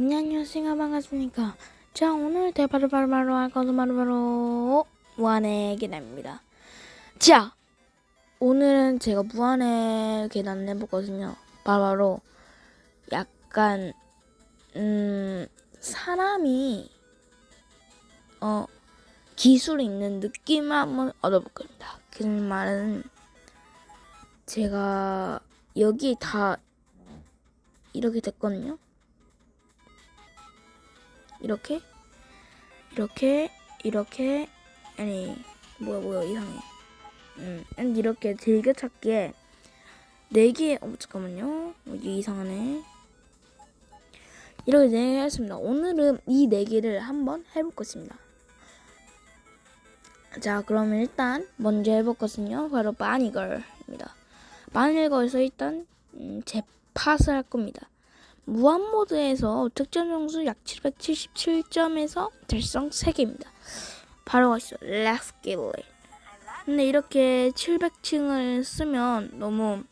네, 안녕하세요. 반갑습니까? 자 오늘 대바로 바로 바로 할 것은 바로 바로 무한의 계단입니다. 자 오늘은 제가 무한의 계단을 해보거든요. 바로 바로 약간 음 사람이 어 기술이 있는 느낌을 한번 얻어볼 겁니다 그 말은 제가 여기 다 이렇게 됐거든요 이렇게? 이렇게? 이렇게? 아니 뭐야 뭐야 이상해. 음 이렇게 즐겨 찾기에 네개 어, 잠깐만요. 어, 이게 이상하네. 이렇게 네개 했습니다. 오늘은 이네 개를 한번 해볼 것입니다. 자 그러면 일단 먼저 해볼 것은요. 바로 바니걸입니다. 바니걸에서 일단 음, 제 팟을 할 겁니다 무한 모드에서 득점 점수 약 777점에서 달성 3개입니다. 바로 가시죠. Let's get it. 근데 이렇게 700층을 쓰면 너무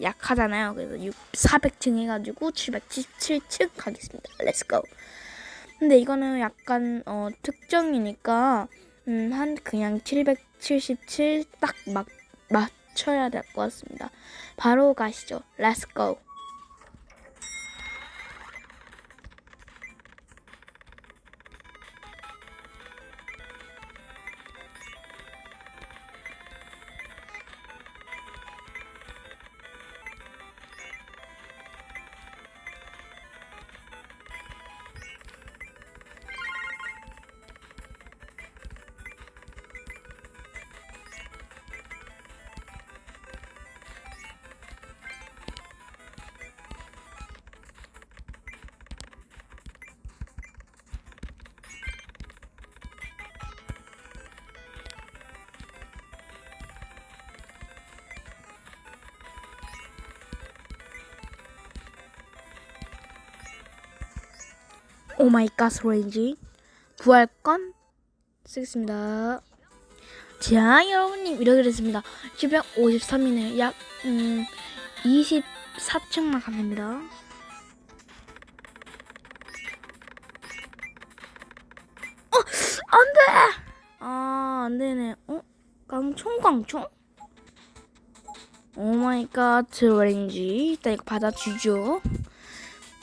약하잖아요. 그래서 6, 400층 해가지고 777층 가겠습니다. Let's go. 근데 이거는 약간 어, 특정이니까 음, 한 그냥 777딱막 맞춰야 될 것 같습니다. 바로 가시죠. Let's go. 오마이갓 레인지 부활권 쓰겠습니다. 자 여러분님 이렇게 됐습니다. 753이네요. 약 음, 24층만 가면 됩니다. 어 안돼. 아 안되네. 어 깡총 깡총. 오마이갓 레인지 일단 이거 받아주죠.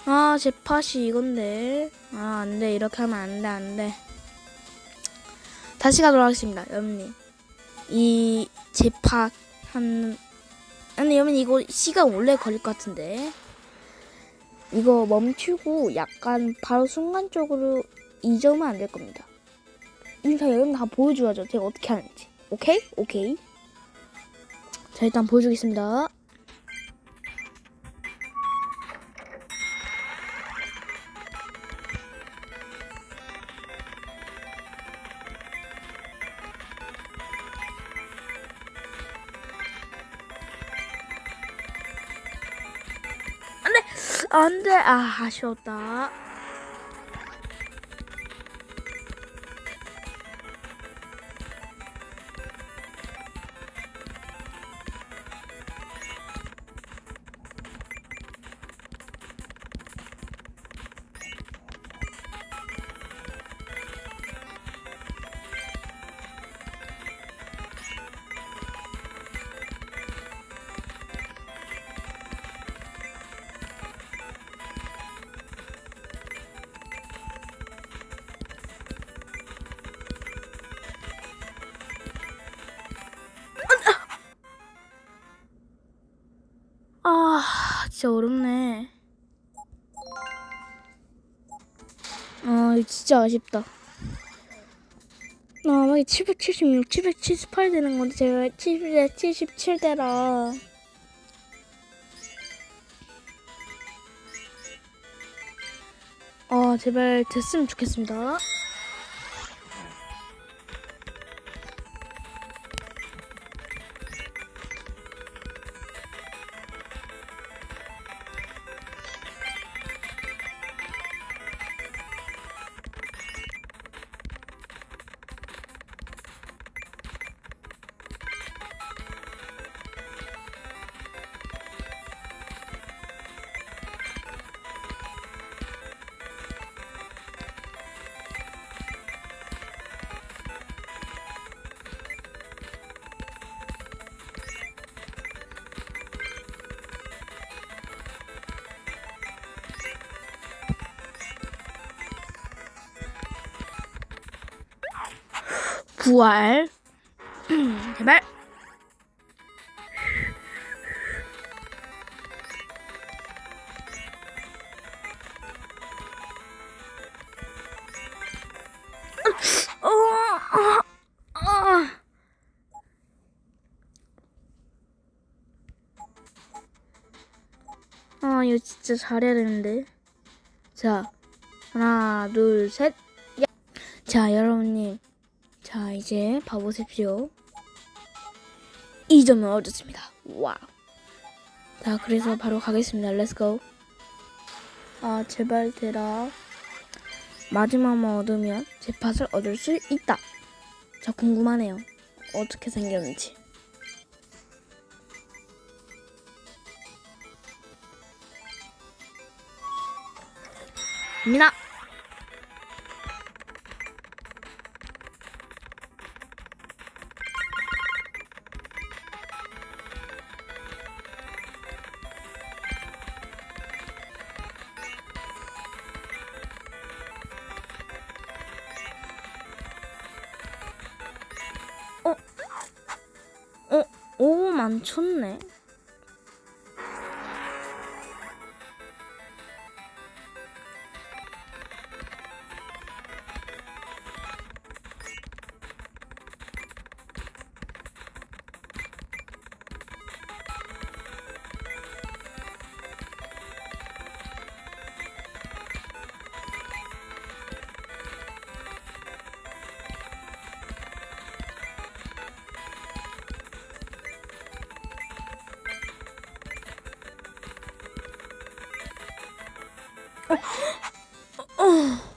아, 제 팟이 이건데. 아, 안 돼. 이렇게 하면 안 돼, 안 돼. 다시 가도록 하겠습니다, 여러분님. 이, 제 팟, 한, 아니, 여러분, 이거 시간 오래 걸릴 것 같은데. 이거 멈추고 약간 바로 순간적으로 잊으면 안 될 겁니다. 다 여러분 다 보여줘야죠. 제가 어떻게 하는지. 오케이? 오케이. 자, 일단 보여주겠습니다. 돼. 아, 아 진짜 어렵네. 아, 진짜 아쉽다. 아, 막 776, 778 되는 건데 제가 7, 77대라. 아, 제발 됐으면 좋겠습니다. 구할. 제발. 아, 이거 진짜 잘해야 되는데. 자, 하나, 둘, 셋. 야. 자, 여러분님. 자, 이제 봐보십시오. 2점을 얻었습니다. 와우. 자, 그래서 바로 가겠습니다. 렛츠고. 아, 제발 되라. 마지막만 얻으면 제팟을 얻을 수 있다. 자, 궁금하네요. 어떻게 생겼는지. 어? 오, 많쳤네. var. Oh.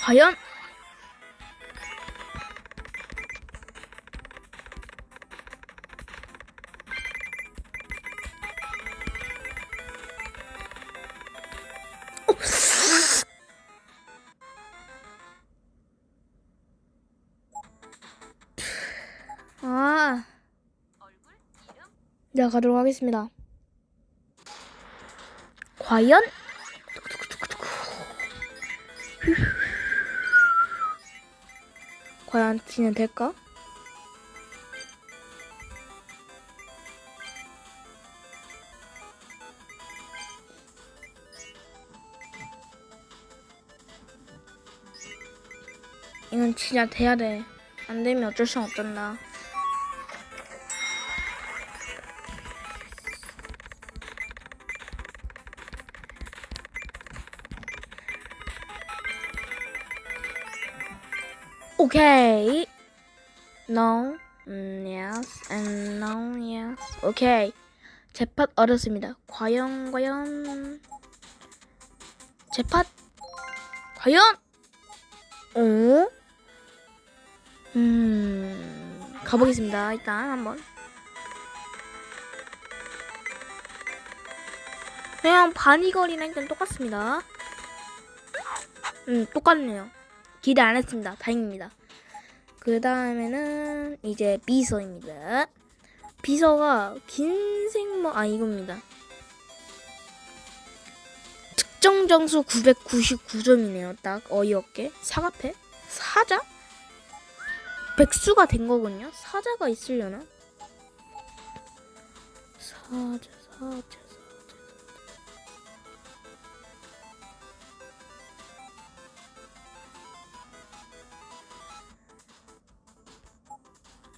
과연? 아, 자 가도록 하겠습니다. 과연 과연 진행 될까? 이건 진짜 돼야 돼. 안 되면 어쩔 수 없단다. 오케이. No. 음, yes. And no, yes. 오케이. 제팟 얻었습니다. 과연, 과연. 제팟? 과연? 오? 음, 가보겠습니다. 일단 한번. 그냥 바니걸이나 일단 똑같습니다. 음, 똑같네요. 기대 안 했습니다. 다행입니다. 그 다음에는 이제 비서입니다. 비서가 긴 생머, 아, 이겁니다. 특정 점수 999점이네요. 딱 어이없게. 사과패? 사자? 백수가 된 거군요. 사자가 있으려나? 사자, 사자,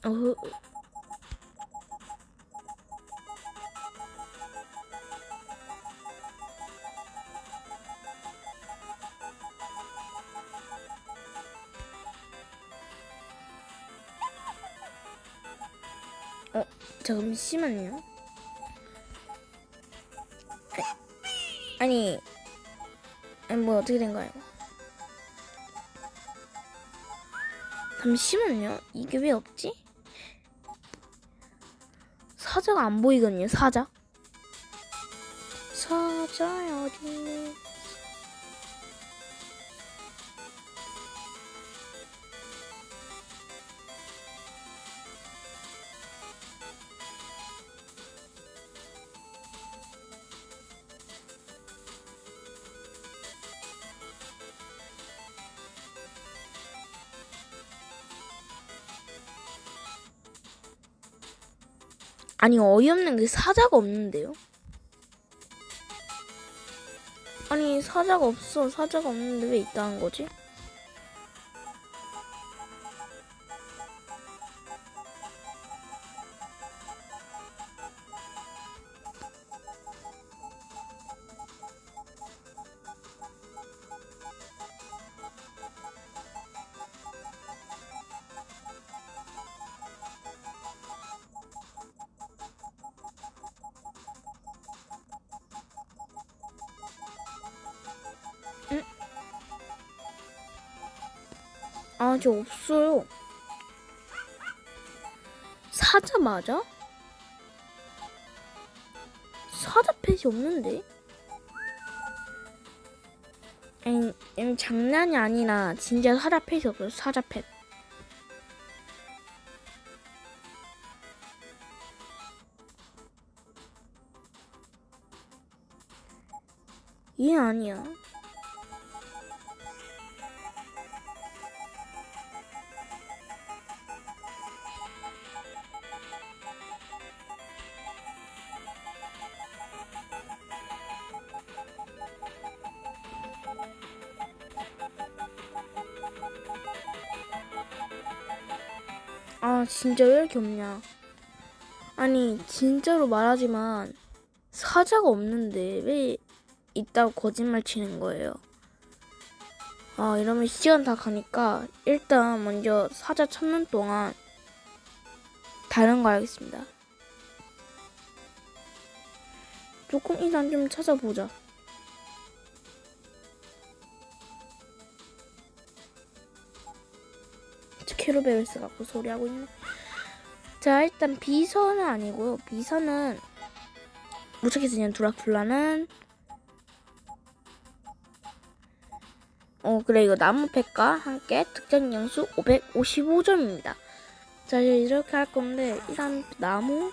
어, 어, 잠시만요. 아니, 아니, 뭐 어떻게 된 거예요? 잠시만요. 이게 왜 없지? 사자가 안 보이거든요. 사자. 사자 어디 있니? 아니 어이없는 게 사자가 없는데요? 아니 사자가 없어 사자가 없는데 왜 있다는 거지? 아, 저 없어요. 사자 맞아? 사자 펫이 없는데? 아니, 장난이 아니라 진짜 사자 펫이 없어요. 사자 펫. 얘 아니야. 진짜 왜 이렇게 없냐? 아니 진짜로 말하지만 사자가 없는데 왜 있다고 거짓말 치는 거예요? 아 이러면 시간 다 가니까 일단 먼저 사자 찾는 동안 다른 거 하겠습니다. 조금 일단 좀 찾아보자. 캐로베르스 갖고 소리하고 있네. 자, 일단 비서는 아니고요. 비서는 무척해서 그냥 드라큘라는 어 그래 이거 나무 팩과 함께 특전 영수 555점입니다. 자 이제 이렇게 할 건데 일단 나무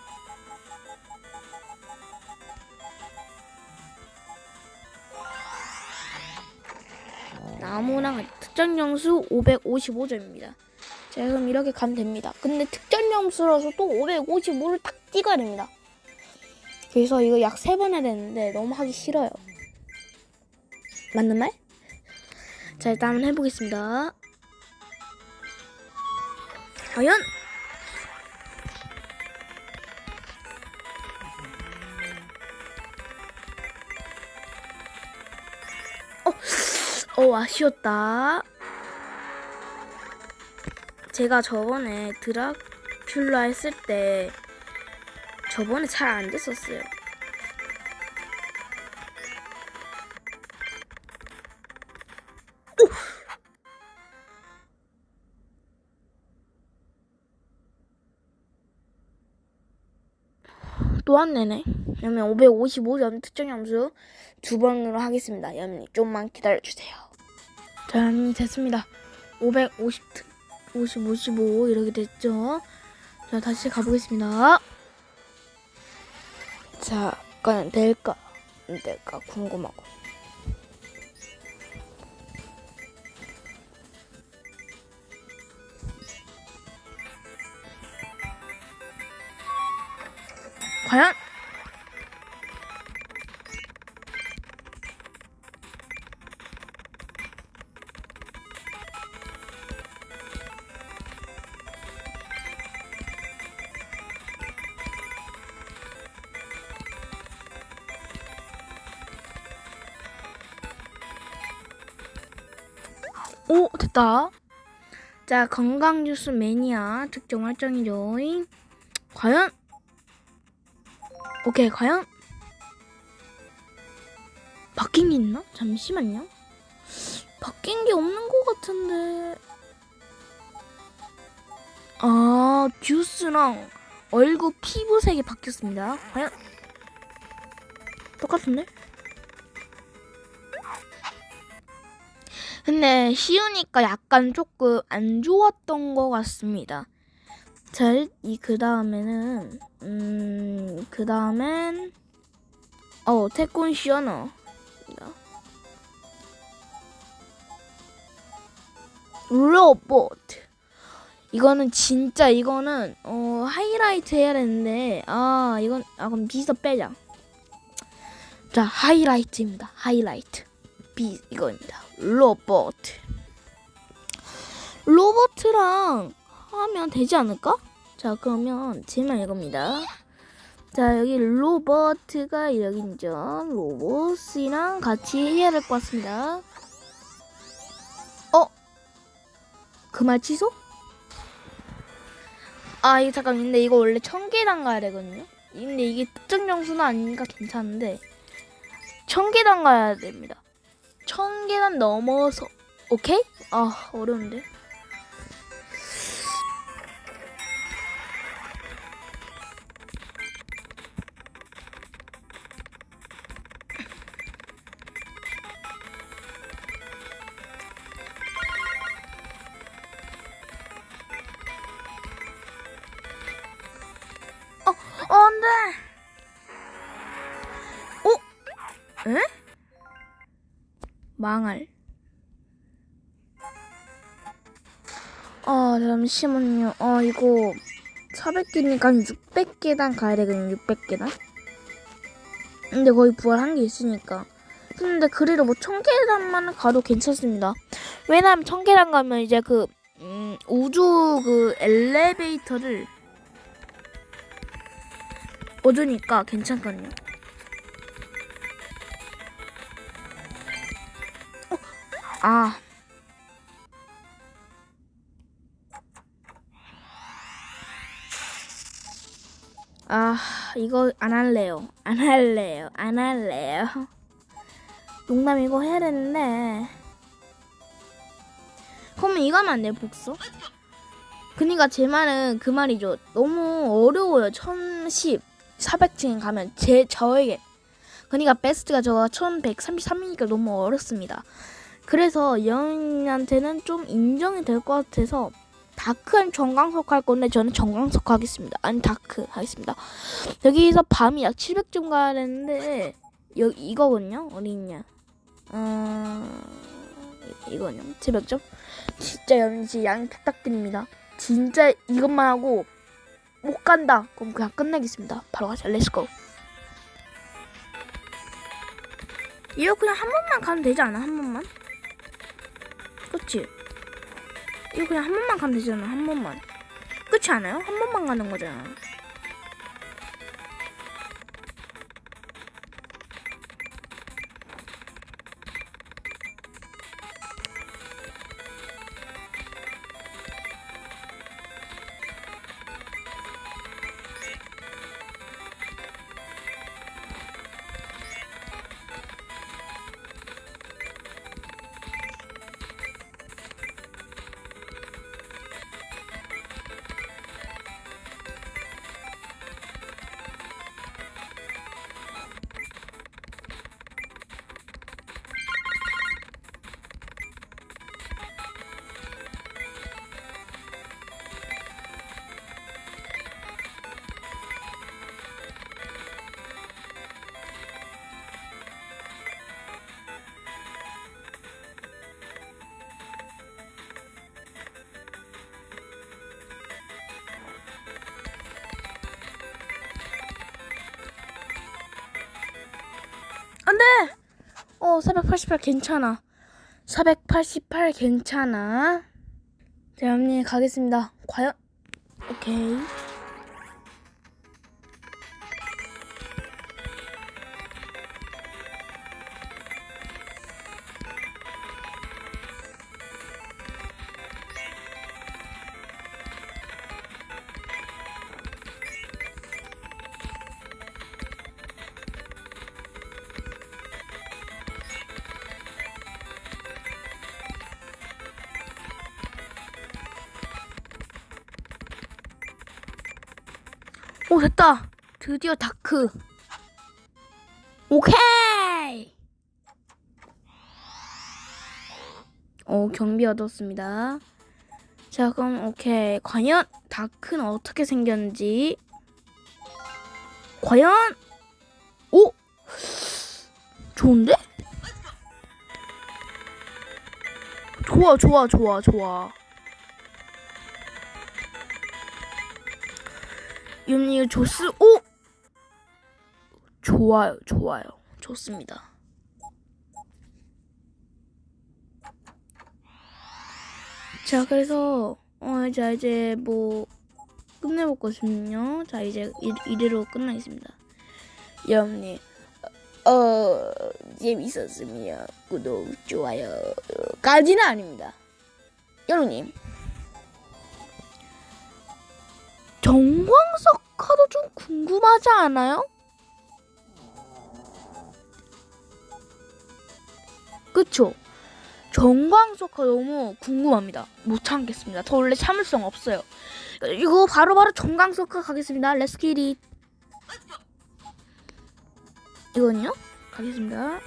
나무랑 특전 영수 555점입니다. 자, 그럼 이렇게 가면 됩니다. 근데 특전 점수라서 또 555를 딱 찍어야 됩니다. 그래서 이거 약세번 해야 되는데 너무 하기 싫어요. 맞는 말? 자, 일단 한번 해보겠습니다. 과연? 어, 어, 아쉬웠다. 제가 저번에 드라큘라 했을 때 저번에 잘 안 됐었어요. 또안 내네. 그러면 555점 특정 점수 두 번으로 하겠습니다. 여러분 좀만 기다려주세요. 자, 여러분 됐습니다. 550 특, 50, 55 이렇게 됐죠. 자, 다시 가보겠습니다. 자, 과연 될까? 안 될까? 궁금하고. 과연? 오 됐다. 자 건강 주스 매니아 특정 활정이죠. 과연? 오케이 과연? 바뀐 게 있나? 잠시만요. 바뀐 게 없는 것 같은데. 아, 주스랑 얼굴 피부색이 바뀌었습니다. 과연 똑같은데? 근데 쉬우니까 약간 조금 안 좋았던 것 같습니다. 자, 이 그 다음에는 음, 그 다음엔 어, 태권 시어너. 로봇. 이거는 진짜 이거는 어 하이라이트 해야 되는데 아 이건 아 그럼 비서 빼자. 자 하이라이트입니다. 하이라이트 비 이거입니다. 로봇. 로봇이랑 하면 되지 않을까? 자 그러면 제만 이겁니다. 자 여기 로봇가 여기 있죠. 로봇이랑 같이 해야 될 것 같습니다. 어? 그 말 취소? 아 이거 잠깐 근데 이거 원래 천 계단 가야 되거든요. 근데 이게 특정 점수는 아니니까 괜찮은데 천 계단 가야 됩니다. 천 계단 넘어서 오케이? 아 어려운데. 어, 안 돼! 어? 에? 망할. 아, 잠시만요. 아, 이거 400개니까 600계단 가야 되거든요, 600계단. 근데 거의 부활한 게 있으니까. 근데 그래도 뭐 1000계단만 가도 괜찮습니다. 왜냐면 1000계단 가면 이제 그, 음, 우주 그 엘리베이터를 얻으니까 괜찮거든요. 아. 아, 이거 안 할래요. 안 할래요. 안 할래요. 농담 이거 해야 되는데. 그러면 이거 하면 안 돼요, 복수? 그니까 제 말은 그 말이죠. 너무 어려워요. 1010, 400층 가면 제 저에게. 그니까 베스트가 저가 1133이니까 너무 어렵습니다. 그래서 영인한테는 좀 인정이 될 것 같아서 다크는 정광석 할 건데 저는 정광석 하겠습니다. 아니 다크 하겠습니다. 여기서 밤이 약 700점 가야 되는데 여기 이거군요. 어디 있냐? 어... 이- 이거요. 700점. 진짜 영인씨 양 부탁드립니다. 진짜 이것만 하고 못 간다. 그럼 그냥 끝내겠습니다. 바로 가자. 렛츠고. 이거 그냥 한 번만 가면 되지 않아? 한 번만? 그치? 이거 그냥 한 번만 가면 되잖아. 한 번만. 그렇지 않아요? 한 번만 가는 거잖아. 어, 488 괜찮아. 488 괜찮아. 자, 언니 가겠습니다. 과연? 오케이. 드디어 다크. 오케이. 오 경비 얻었습니다. 자 그럼 오케이 과연 다크는 어떻게 생겼는지 과연 오 좋은데? 좋아 좋아 좋아 좋아 윤리 조스 오 좋아요 좋아요. 좋습니다. 자 그래서 어, 자 이제 뭐 끝내볼 것은요? 자 이제 이, 이대로 끝나겠습니다. 여러분님 어 재밌었으면 구독 좋아요 까지는 아닙니다. 여러분님 정광석 카도 좀 궁금하지 않아요? 그쵸? 정광석화 너무 궁금합니다. 못 참겠습니다. 저 원래 참을성 없어요. 이거 바로바로 정광석화 가겠습니다. 렛츠기릿. 이건요? 가겠습니다.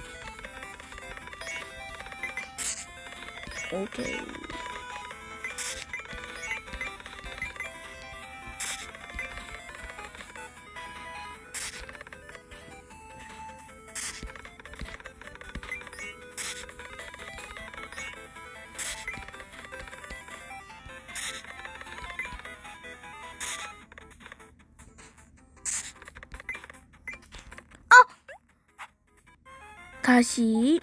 오케이. 다시.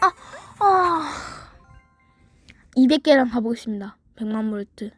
아, 아. 200개랑 가보겠습니다. 100만 볼트